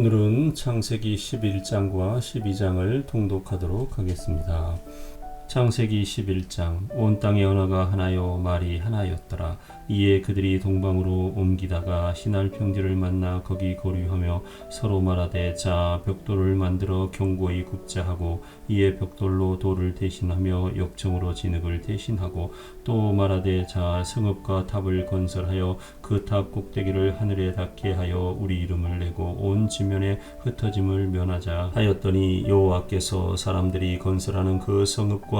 오늘은 창세기 11장과 12장을 통독하도록 하겠습니다. 창세기 11장 온 땅의 언어가 하나요 말이 하나였더라. 이에 그들이 동방으로 옮기다가 신할 평지를 만나 거기 거류하며 서로 말하되 자 벽돌을 만들어 견고히 굽자 하고 이에 벽돌로 돌을 대신하며 역청으로 진흙을 대신하고 또 말하되 자 성읍과 탑을 건설하여 그 탑 꼭대기를 하늘에 닿게 하여 우리 이름을 내고 온 지면에 흩어짐을 면하자 하였더니 여호와께서 사람들이 건설하는 그 성읍과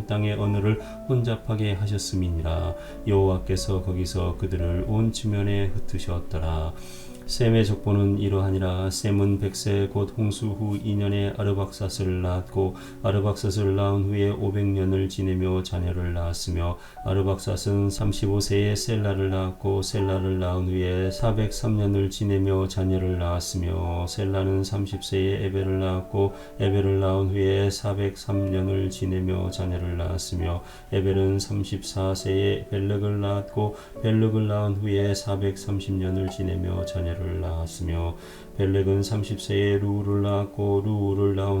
땅의 언어를 혼잡하게 하셨음이니라. 여호와께서 거기서 그들을 온 지면에 흩으셨더라 셈의 족보는 이러하니라. 셈은 백세 곧 홍수 후 2년에 아르박사스를 낳았고 아르박사스를 낳은 후에 500년을 지내며 자녀를 낳았으며 아르박사스는 35세에 셀라를 낳았고 셀라를 낳은 후에 403년을 지내며 자녀를 낳았으며 셀라는 30세에 에벨을 낳았고 에벨을 낳은 후에 403년을 지내며 자녀를 낳았으며 에벨은 34세에 벨렉을 낳았고 벨렉을 낳은 후에 430년을 지내며 자녀를 낳았으며 벨렉은 30세에 루우를 낳았고 루우를 낳은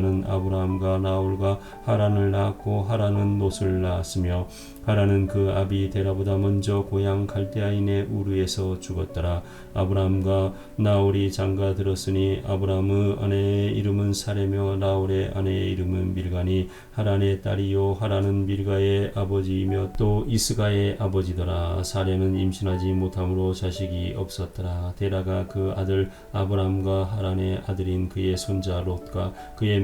는 아브라함과 나홀과 하란을 낳았고 하란은 롯을 낳았으며 하란은 그 아비 데라보다 먼저 고향 갈대아인의 우르에서 죽었더라. 아브라함과 나홀이 장가 들었으니 아브라함의 아내의 이름은 사레며 나홀의 아내의 이름은 밀가니 하란의 딸이요 하란은 밀가의 아버지이며 또 이스가의 아버지더라. 사레는 임신하지 못함으로 자식이 없었더라. 데라가 그 아들 아브라함과 하란의 아들인 그의 손자 롯과 그의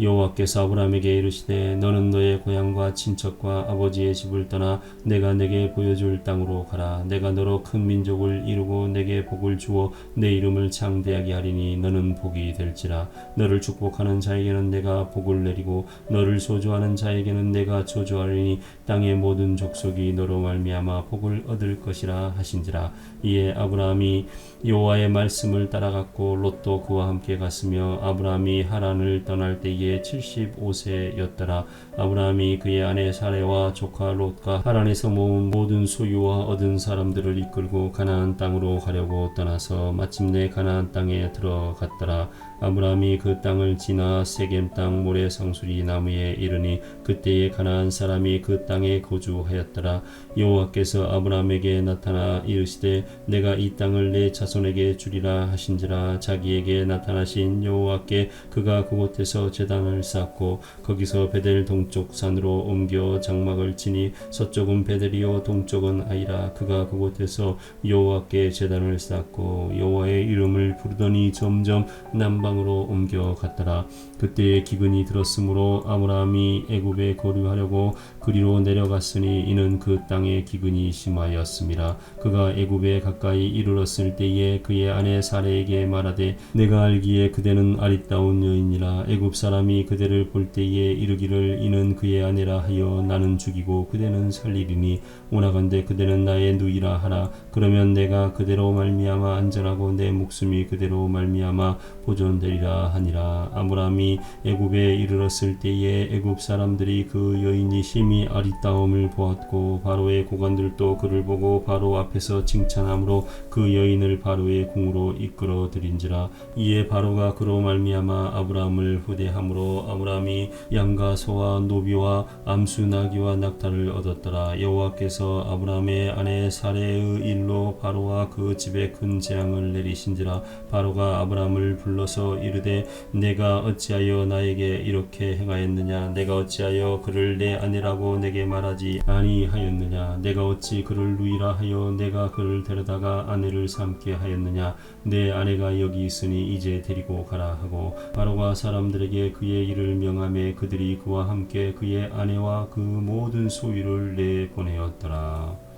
여호와께서 아브라함에게 이르시되 너는 너의 고향과 친척과 아버지의 집을 떠나 내가 내게 보여줄 땅으로 가라. 내가 너로 큰 민족을 이루고 내게 복을 주어 내 이름을 창대하게 하리니 너는 복이 될지라. 너를 축복하는 자에게는 내가 복을 내리고 너를 소조하는 자에게는 내가 조조하리니 땅의 모든 족속이 너로 말미암아 복을 얻을 것이라 하신지라. 이에 아브라함이 여호와의 말씀을 따라갔고 롯도 그와 함께 갔으며 아브라함이 하란을 떠날 때에 75세였더라. 아브라함이 그의 아내 사레와 조카 롯과 하란에서 모은 모든 소유와 얻은 사람들을 이끌고 가나안 땅으로 가려고 떠나서 마침내 가나안 땅에 들어갔더라. 아브라함이 그 땅을 지나 세겜 땅 모래 상수리 나무에 이르니 그때에 가나안 사람이 그 땅에 거주하였더라. 여호와께서 아브라함에게 나타나 이르시되 내가 이 땅을 내 자손에게 주리라 하신지라 자기에게 나타나신 여호와께 그가 그곳에서 제단 을 쌓고 거기서 베델 동쪽 산으로 옮겨 장막을 치니 서쪽은 베델이요 동쪽은 아이라. 그가 그곳에서 여호와께 제단을 쌓고 여호와의 이름을 부르더니 점점 남방으로 옮겨 갔더라. 그때에 기근이 들었으므로 아브라함이 애굽에 거류하려고 그리로 내려갔으니 이는 그 땅에 기근이 심하였습니다. 그가 애굽에 가까이 이르렀을 때에 그의 아내 사레에게 말하되 내가 알기에 그대는 아리따운 여인이라. 애굽 사람 아브라함이 그대를 볼 때에 이르기를 이는 그의 아내라 하여 나는 죽이고 그대는 살리리니 오나간데 그대는 나의 누이라 하라. 그러면 내가 그대로 말미암아 안전하고 내 목숨이 그대로 말미암아 보존되리라 하니라. 아브라함이 애굽에 이르렀을 때에 애굽 사람들이 그 여인이 심히 아리따움을 보았고 바로의 고관들도 그를 보고 바로 앞에서 칭찬함으로 그 여인을 바로의 궁으로 이끌어 들인지라. 이에 바로가 그로 말미암아 아브라함을 후대함으로 아브라함이 양과 소와 노비와 암수 나귀와 낙타를 얻었더라. 여호와께서 아브라함의 아내 사레의 일로 바로와 그 집에 큰 재앙을 내리신지라. 바로가 아브라함을 불러서 이르되 내가 어찌하여 나에게 이렇게 행하였느냐? 내가 어찌하여 그를 내 아내라고 내게 말하지 아니하였느냐? 내가 어찌 그를 누이라 하여 내가 그를 데려다가 아내를 삼게 하였느냐? 내 아내가 여기 있으니 이제 데리고 가라 하고. 바로가 사람들에게 그의 일을 명함에 그들이 그와 함께 그의 아내와 그 모든 소유를 내보내었더라